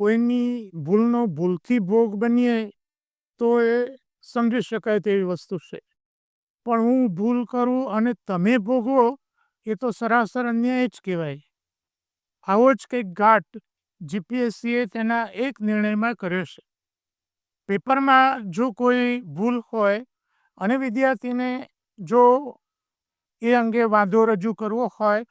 કોઈની ભૂલનો ભૂલથી ભોગ બનીએ તો એ સમજી શકાય તેવી વસ્તુ છે. પણ હું ભૂલ કરું અને તમે ભોગવો, એ તો સરાસર અન્યાય જ કહેવાય. આવો જ કંઈક ઘાટ જીપીએસસીએ તેના એક નિર્ણયમાં કર્યો છે. પેપરમાં જો કોઈ ભૂલ હોય અને વિદ્યાર્થીને જો એ અંગે વાંધો રજૂ કરવો હોય,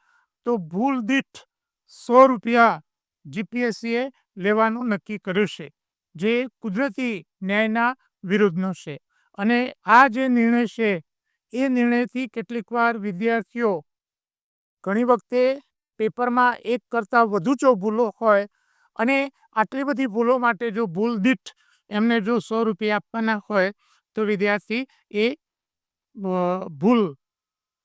તો ભૂલ દીઠ સો રૂપિયા જીપીએસસીએ લેવાનું નક્કી કર્યું છે, જે કુદરતી ન્યાયના વિરુદ્ધનો છે. અને આ જે નિર્ણય છે, એ નિર્ણયથી કેટલીકવાર વિદ્યાર્થીઓ ઘણી વખતે પેપરમાં એક કરતાં વધુ જો ભૂલો હોય અને આટલી બધી ભૂલો માટે જો ભૂલ દીઠ એમને જો સો રૂપિયા આપવાના હોય, તો વિદ્યાર્થી એ ભૂલ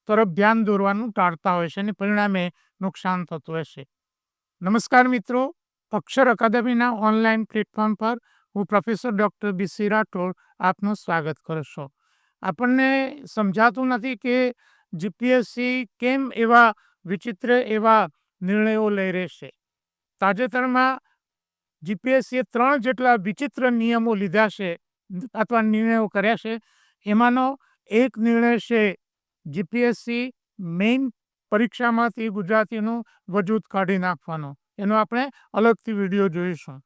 તરફ ધ્યાન દોરવાનું ટાળતા હોય છે અને પરિણામે નુકસાન થતું હશે નમસ્કાર મિત્રો. અક્ષર અકાદમીના ઓનલાઈન પ્લેટફોર્મ પર હું પ્રોફેસર ડૉક્ટર બીસી રાઠોડ આપનું સ્વાગત કરું છું. આપણને સમજાતું નથી કે જીપીએસસી કેમ એવા વિચિત્ર એવા નિર્ણયો લઈ રહેશે તાજેતરમાં જીપીએસસીએ ત્રણ જેટલા વિચિત્ર નિયમો લીધા છે અથવા નિર્ણયો કર્યા છે. એમાંનો એક નિર્ણય છે જીપીએસસી મેઇન પરીક્ષામાંથી ગુજરાતીનું વજૂદ કાઢી નાખવાનો. એનો આપણે અલગથી વીડિયો જોઈશું.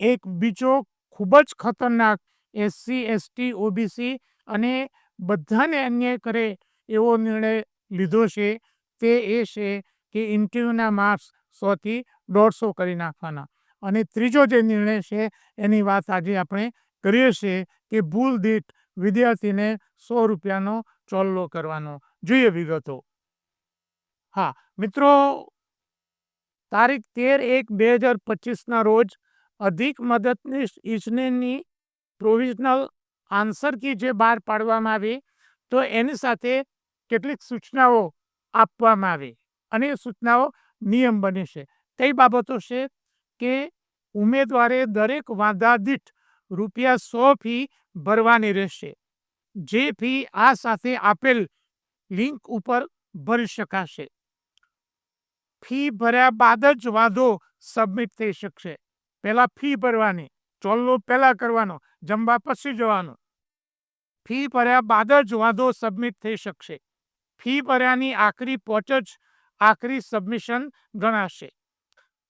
એક બીજો ખૂબ જ ખતરનાક એસસી એસટી ઓબીસી અને બધાને અન્યાય કરે એવો નિર્ણય લીધો છે તે એ છે કે ઇન્ટરવ્યૂના માર્ક્સ સોથી દોઢસો કરી નાખવાના. અને ત્રીજો જે નિર્ણય છે એની વાત આજે આપણે કરીએ છીએ કે ભૂલ દીઠ વિદ્યાર્થીને સો રૂપિયાનો ચોલ્લો કરવાનો. જોઈએ વિગતો. હા, મિત્રો, તારીખ તેર એક બે હજાર પચીસના રોજ અધિક મદદનીશ ઇજનેરની પ્રોવિઝનલ આન્સર કી જે બહાર પાડવામાં આવી, તો એની સાથે કેટલીક સૂચનાઓ આપવામાં આવી અને એ સૂચનાઓ નિયમ બની છે. કઈ બાબતો છે કે ઉમેદવારે દરેક વાંધા દીઠ રૂપિયા સો ફી ભરવાની રહેશે. જે ફી આ સાથે આપેલ લિંક ઉપર ભરી શકાશે. ફી ભર્યા બાદ જ વાંધો સબમિટ થઈ શકશે. પહેલાં ફી ભરવાની ચોલ્લો પહેલાં કરવાનો, જમવા પછી જવાનો. ફી ભર્યા બાદ જ વાંધો સબમિટ થઈ શકશે. ફી ભર્યાની આખરી પહોંચ જ આખરી સબમિશન ગણાશે.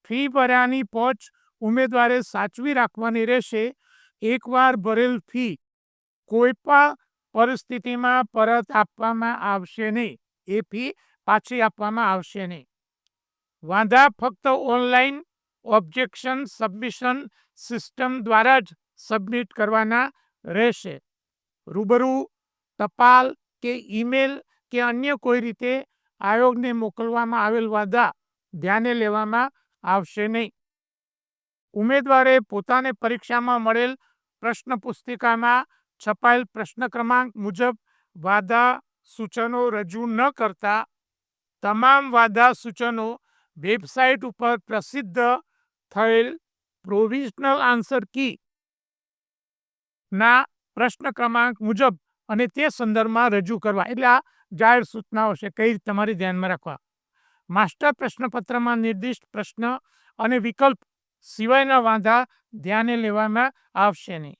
ફી ભર્યાની પહોંચ ઉમેદવારે સાચવી રાખવાની રહેશે. એકવાર ભરેલ ફી કોઈ પણ પરિસ્થિતિમાં પરત આપવામાં આવશે નહીં. એ ફી પાછી આપવામાં આવશે નહીં. વાંધા, ફક્ત ઓનલાઈન ઓબ્જેક્શન સબમિશન સિસ્ટમ દ્વારા જ સબમિટ કરવાના રહેશે. રૂબરૂ ટપાલ કે ઈમેલ કે અન્ય કોઈ રીતે આયોગને મોકલવામાં આવેલ વાંધા ધ્યાને લેવામાં આવશે નહીં. ઉમેદવારે પોતાને પરીક્ષામાં મળેલ પ્રશ્ન પુસ્તિકામાં છપાયેલ પ્રશ્ન ક્રમાંક મુજબ વાદા સૂચનો રજૂ ન કરતા તમામ વાદા સૂચનો વેબસાઇટ ઉપર પ્રસિદ્ધ થયેલ પ્રોવિઝનલ આન્સર કી ના પ્રશ્ન ક્રમાંક મુજબ અને તે સંદર્ભમાં રજૂ કરવા. એટલે આ જાહેર સૂચનાઓ છે, કઈ તમારી ધ્યાનમાં રાખવા. માસ્ટર પ્રશ્નપત્રમાં નિર્દિષ્ટ પ્રશ્ન અને વિકલ્પ સિવાયના વાંધા ધ્યાને લેવામાં આવશે નહીં.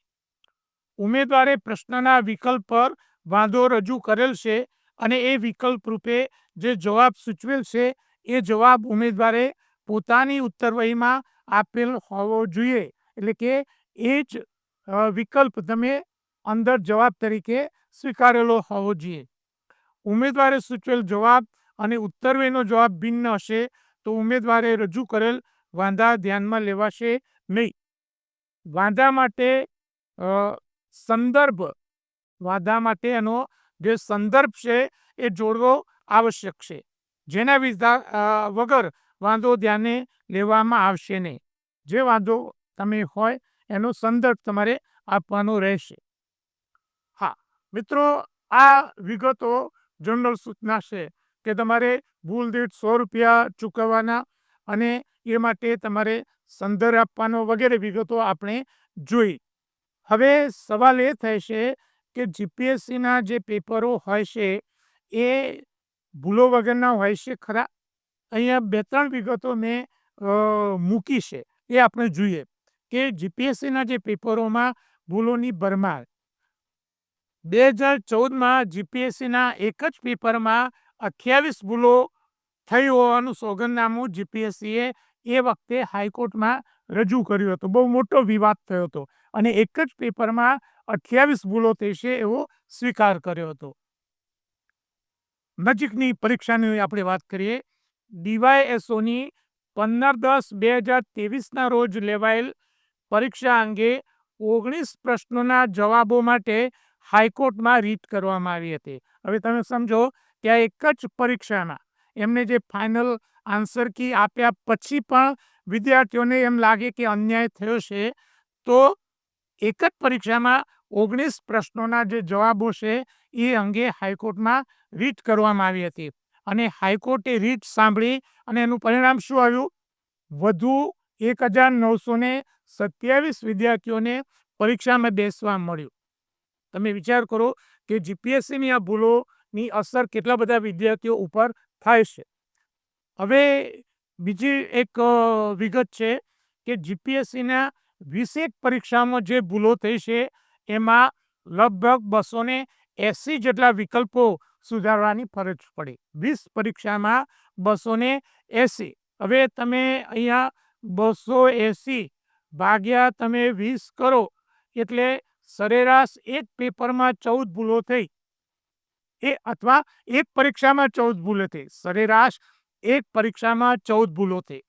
ઉમેદવારે પ્રશ્નના વિકલ્પ પર વાંધો રજૂ કરેલ છે અને એ વિકલ્પ રૂપે જે જવાબ સૂચવેલ છે એ જવાબ ઉમેદવારે પોતાની ઉત્તરવહીમાં આપેલ હોવો જોઈએ. એટલે કે એ જ વિકલ્પ તમે અંદર જવાબ તરીકે સ્વીકારેલો હોવો જોઈએ. ઉમેદવારે સૂચવેલ જવાબ અને ઉત્તરવહીનો જવાબ ભિન્ન હશે તો ઉમેદવારે રજૂ કરેલ વાંધા ધ્યાનમાં લેવાશે નહીં. વાંધા માટે સંદર્ભ, વાંધા માટે એનો જે સંદર્ભ છે એ જોડવો આવશ્યક છે. જેના વગર વાંધો ધ્યાને લેવામાં આવશે નહીં. જે વાંધો તમે હોય એનો સંદર્ભ તમારે આપવાનો રહેશે. હા, મિત્રો, આ વિગતો જનરલ સૂચના છે કે તમારે ભૂલ દીઠ સો રૂપિયા ચૂકવવાના અને એ માટે તમારે સંદર્ભ આપવાનો વગેરે વિગતો આપણે જોઈ. હવે સવાલ એ થાય છે કે જીપીએસસીના જે પેપરો હોય છે, એ ભૂલો વગરના હોય છે ખરા? અહીંયા બે ત્રણ વિગતો મેં મૂકી છે. એ આપણે જોઈએ કે જીપીએસસીના જે પેપરોમાં ભૂલોની ભરમાર. બે હજાર ચૌદમાં જીપીએસસીના એક જ પેપરમાં અઠ્યાવીસ ભૂલો થઈ હોવાનું સોગંદનામું જીપીએસસીએ એ વખતે હાઈકોર્ટમાં રજૂ કર્યું હતું. બહુ મોટો વિવાદ થયો હતો અને એક જ પેપરમાં અઠ્યાવીસ ભૂલો થઈ છે એવો સ્વીકાર કર્યો હતો. નજીકની પરીક્ષાની આપણે વાત કરીએ, ડીવાયએસઓની પંદર દસ બે હજાર ત્રેવીસના રોજ લેવાયેલ પરીક્ષા અંગે ઓગણીસ પ્રશ્નોના જવાબો માટે હાઈકોર્ટમાં રીટ કરવામાં આવી હતી. હવે તમે સમજો આ એક જ પરીક્ષામાં એમને જે ફાઇનલ આન્સર કી આપ્યા પછી પણ વિદ્યાર્થીઓને એમ લાગે કે અન્યાય થયો છે, તો એક જ પરીક્ષામાં ઓગણીસ પ્રશ્નોના જે જવાબો છે એ અંગે હાઈકોર્ટમાં રીટ કરવામાં આવી હતી. અને હાઈકોર્ટે રીટ સાંભળી અને એનું પરિણામ શું આવ્યું? વધુ એક હજાર નવસો ને સત્યાવીસ વિદ્યાર્થીઓને પરીક્ષામાં બેસવા મળ્યું. તમે વિચાર કરો કે જીપીએસસીની આ ભૂલોની અસર કેટલા બધા વિદ્યાર્થીઓ ઉપર થાય છે. હવે બીજી એક વિગત છે કે જીપીએસસીના વીસેક પરીક્ષામાં જે ભૂલો થઈ છે, એમાં લગભગ બસો ને એસી જેટલા વિકલ્પો સુધારવાની ફરજ પડી. વીસ પરીક્ષામાં બસો ને એસી. હવે તમે અહીંયા બસો એસી ભાગ્યા તમે વીસ કરો એટલે સરેરાશ એક પેપરમાં ચૌદ ભૂલો થઈ. એ અથવા એક પરીક્ષામાં ચૌદ ભૂલો થઈ. સરેરાશ એક પરીક્ષામાં ચૌદ ભૂલો થઈ.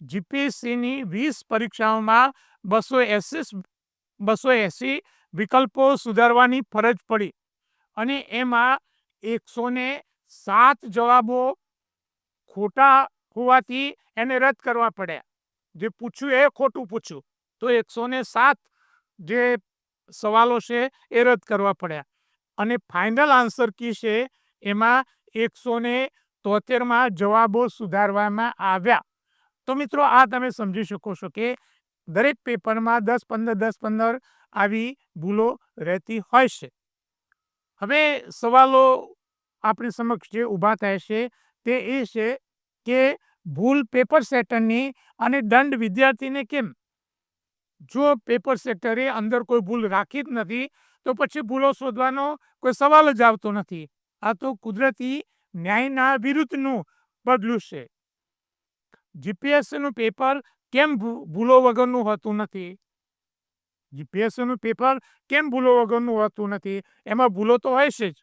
જીપીએસસીની વીસ પરીક્ષાઓમાં બસો એસી બસો એસી વિકલ્પો સુધારવાની ફરજ પડી. અને એમાં એકસો સાત જવાબો ખોટા હોવાથી એને રદ કરવા પડ્યા. જે પૂછ્યું એ ખોટું પૂછ્યું. તો એકસો સાત જે સવાલો છે એ રદ કરવા પડ્યા. અને ફાઇનલ આન્સર કી છે એમાં એકસો ને તોતેરમાં જવાબો સુધારવામાં આવ્યા. તો મિત્રો આ તમે સમજી શકો છો કે દરેક પેપરમાં દસ પંદર દસ પંદર આવી ભૂલો રહેતી હોય છે. હવે સવાલો આપણી સમક્ષ જે ઊભા થાય છે, તે એ છે કે ભૂલ પેપર સેટરની અને દંડ વિદ્યાર્થીને કેમ? જો પેપર સેક્ટરે અંદર કોઈ ભૂલ રાખી જ નથી, તો પછી ભૂલો શોધવાનો કોઈ સવાલ જ આવતો નથી. આ તો કુદરતી ન્યાયના વિરુદ્ધનું પગલું છે. જીપીએસસીનું પેપર કેમ ભૂલો વગરનું હોતું નથી? જીપીએસસીનું પેપર કેમ ભૂલો વગરનું હોતું નથી? એમાં ભૂલો તો હોય છે જ.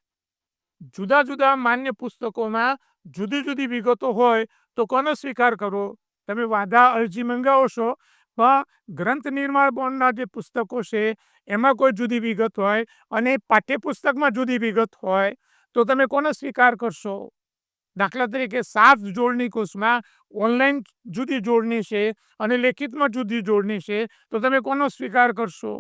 જુદા જુદા માન્ય પુસ્તકોમાં જુદી જુદી વિગતો હોય તો કોનો સ્વીકાર કરો? તમે વાંધા અરજી મંગાવો છો? પણ ગ્રંથ નિર્માણ બોર્ડના જે પુસ્તકો છે, એમાં કોઈ જુદી વિગત હોય અને પાઠ્યપુસ્તકમાં જુદી વિગત હોય તો તમે કોનો સ્વીકાર કરશો? દાખલા તરીકે સાત જોડણી કોર્સમાં ઓનલાઈન જુદી જોડણી છે અને લેખિતમાં જુદી જોડણી છે, તો તમે કોનો સ્વીકાર કરશો?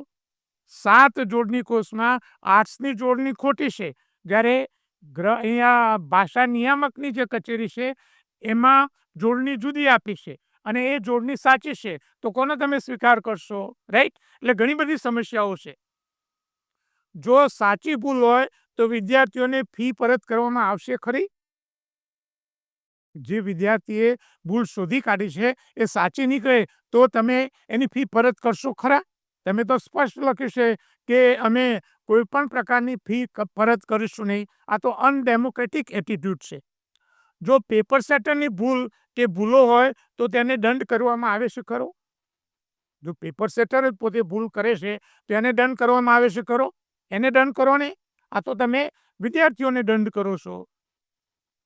સાત જોડણી કોર્સમાં આર્ટ્સની જોડણી ખોટી છે. જ્યારે અહીંયા ભાષા નિયામકની જે કચેરી છે, એમાં જોડણી જુદી આપી છે અને એ જોડણી સાચી છે, તો કોનો તમે સ્વીકાર કરશો? રાઈટ? એટલે ઘણી બધી સમસ્યાઓ છે. જો સાચી ભૂલ હોય, તો વિદ્યાર્થીઓને ફી પરત કરવામાં આવશે ખરી? જે વિદ્યાર્થીએ ભૂલ શોધી કાઢી છે એ સાચી નીકળે, તો તમે એની ફી પરત કરશો ખરા? તમે તો સ્પષ્ટ લખ્યું છે કે અમે કોઈ પણ પ્રકારની ફી પરત કરીશું નહીં. આ તો અનડેમોક્રેટિક એટીટ્યૂડ છે. જો પેપર સેટરની ભૂલ કે ભૂલો હોય, તો તેને દંડ કરવામાં આવે છે ખરો? જો પેપર સેટર જ પોતે ભૂલ કરે છે, તો એને દંડ કરવામાં આવે છે ખરો? એને દંડ કરો ને? આ તો તમે વિદ્યાર્થીઓને દંડ કરો છો.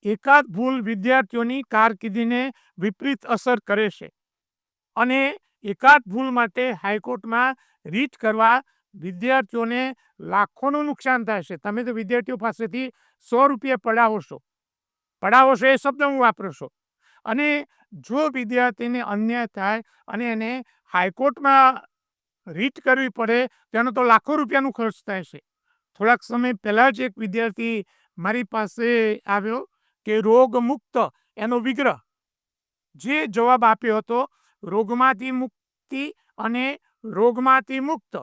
એકાદ ભૂલ વિદ્યાર્થીઓની કારકિર્દીને વિપરીત અસર કરે છે અને એકાદ ભૂલ માટે હાઈકોર્ટમાં રીટ કરવા વિદ્યાર્થીઓને લાખોનું નુકસાન થાય છે. તમે તો વિદ્યાર્થીઓ પાસેથી સો રૂપિયા પડાવો છો. પડાવો છો એ શબ્દ હું વાપરું છું. અને જો વિદ્યાર્થીને અન્યાય થાય અને એને હાઈકોર્ટમાં રીટ કરવી પડે, તેનો તો લાખો રૂપિયાનું ખર્ચ થાય છે. થોડાક સમય પહેલાં જ એક વિદ્યાર્થી મારી પાસે આવ્યો કે રોગ મુક્ત એનો વિગ્રહ. જે જવાબ આપ્યો હતો, રોગમાંથી મુક્તિ અને રોગમાંથી મુક્ત.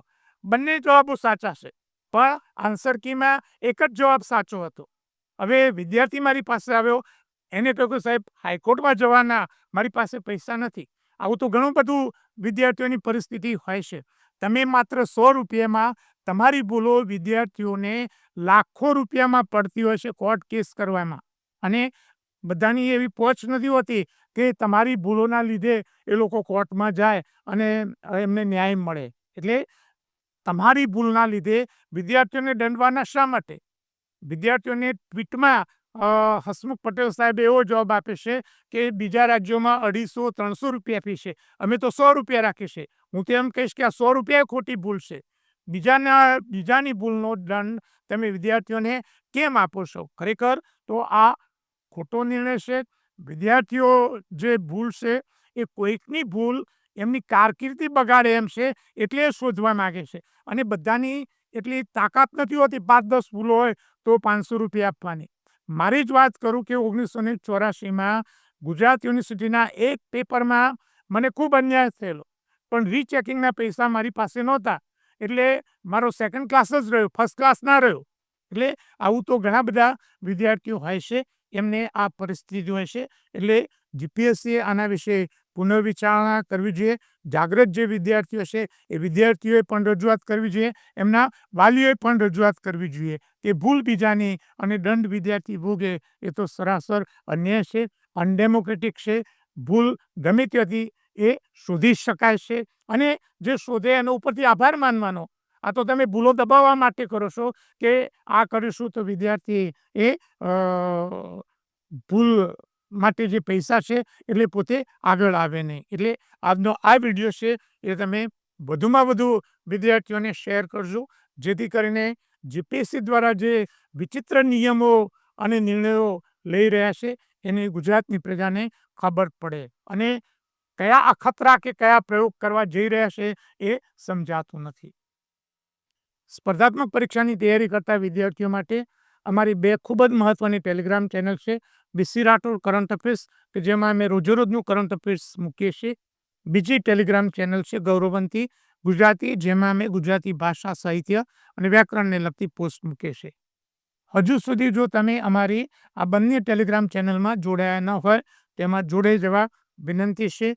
બંને જવાબો સાચા છે, પણ આન્સર કીમાં એક જ જવાબ સાચો હતો. હવે વિદ્યાર્થી મારી પાસે આવ્યો, એને કહ્યું કે સાહેબ, હાઈકોર્ટમાં જવાના, મારી પાસે પૈસા નથી. આવું તો ઘણું બધું વિદ્યાર્થીઓની પરિસ્થિતિ હોય છે. તમે માત્ર સો રૂપિયામાં તમારી ભૂલો વિદ્યાર્થીઓને લાખો રૂપિયામાં પડતી હોય છે કોર્ટ કેસ કરવામાં. અને બધાની એવી પહોંચ નથી હોતી કે તમારી ભૂલોના લીધે એ લોકો કોર્ટમાં જાય અને એમને ન્યાય મળે. એટલે તમારી ભૂલના લીધે વિદ્યાર્થીઓને દંડવાના શા માટે? વિદ્યાર્થીઓને ટ્વીટમાં હસમુખ પટેલ સાહેબ એવો જવાબ આપે છે કે બીજા રાજ્યોમાં અઢીસો ત્રણસો રૂપિયા આપી છે. અમે તો સો રૂપિયા રાખી છે હું તો એમ કહીશ કે આ સો રૂપિયા ખોટી ભૂલ છે. બીજાના, બીજાની ભૂલનો દંડ તમે વિદ્યાર્થીઓને કેમ આપો છો? ખરેખર તો આ ખોટો નિર્ણય છે, વિદ્યાર્થીઓ જે ભૂલ છે એ કોઈકની ભૂલ એમની કારકિર્દી બગાડે એમ છે એટલે એ શોધવા માગે છે. અને બધાની એટલી તાકાત નથી હોતી, પાંચ દસ ભૂલો હોય તો પાંચસો રૂપિયા આપવાની. મારી જ વાત કરું કે ઓગણીસો ને ચોરાસીમાં ગુજરાત યુનિવર્સિટીના એક પેપરમાં મને ખૂબ અન્યાય થયેલો. પણ રીચેકિંગના પૈસા મારી પાસે નહોતા. એટલે મારો સેકન્ડ ક્લાસ જ રહ્યો ફર્સ્ટ ક્લાસ ના રહ્યો. એટલે આવું તો ઘણા બધા વિદ્યાર્થીઓ હોય છે. એમને આ પરિસ્થિતિ હોય છે એટલે જીપીએસસીએ આના વિશે પુનર્વિચારણા કરવી જોઈએ. જાગૃત જે વિદ્યાર્થીઓ છે એ વિદ્યાર્થીઓએ પણ રજૂઆત કરવી જોઈએ. એમના વાલીઓએ પણ રજૂઆત કરવી જોઈએ. કે ભૂલ બીજાની અને દંડ વિદ્યાર્થી ભોગે, એ તો સરાસર અન્યાય છે. અનડેમોક્રેટિક છે. ભૂલ ગમે ત્યાંથી એ શોધી શકાય છે. અને જે શોધે એનો ઉપરથી આભાર માનવાનો આ તો તમે ભૂલો દબાવવા માટે કરો છો કે આ કરીશું તો વિદ્યાર્થી એ ભૂલ માટે જે પૈસા છે એટલે પોતે આગળ આવે નહીં. એટલે આજનો આ વીડિયો છે એ તમે વધુમાં વધુ વિદ્યાર્થીઓને શેર કરજો, જેથી કરીને જીપીએસસી દ્વારા જે વિચિત્ર નિયમો અને નિર્ણયો લઈ રહ્યા છે એની ગુજરાતની પ્રજાને ખબર પડે અને કયા અખતરા કે કયા પ્રયોગ કરવા જઈ રહ્યા છે એ સમજાતું નથી. સ્પર્ધાત્મક પરીક્ષાની તૈયારી કરતા વિદ્યાર્થીઓ માટે અમારી બે ખૂબ જ મહત્ત્વની ટેલિગ્રામ ચેનલ છે, બીસી રાઠોડ કરંટ અફેર્સ, કે જેમાં અમે રોજેરોજનું કરંટ અફેર્સ મૂકીએ છીએ. બીજી ટેલિગ્રામ ચેનલ છે ગૌરવંતી ગુજરાતી, જેમાં અમે ગુજરાતી ભાષા, સાહિત્ય અને વ્યાકરણને લગતી પોસ્ટ મૂકીએ છીએ. હજુ સુધી જો તમે અમારી આ બંને ટેલિગ્રામ ચેનલમાં જોડાયા ન હોય, તેમાં જોડાઈ જવા વિનંતી છે.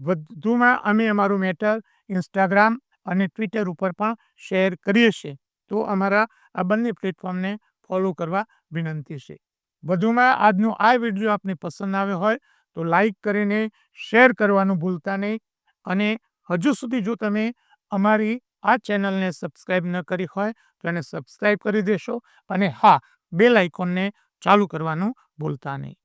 વધુમાં અમે અમારું મેટર, ઇન્સ્ટાગ્રામ અને ટ્વિટર ઉપર પણ શેર કરીએ છીએ. તો અમારા આ બંને પ્લેટફોર્મને ફોલો કરવા વિનંતી છે. વધુમાં આજનો આ વીડિયો આપને પસંદ આવ્યો હોય તો લાઈક કરીને શેર કરવાનું ભૂલતા નહીં. અને હજુ સુધી જો તમે અમારી આ ચેનલને સબસ્ક્રાઈબ ન કરી હોય તો એને સબસ્ક્રાઈબ કરી દેશો અને હા બેલ આઇકોનને ચાલુ કરવાનું ભૂલતા નહીં.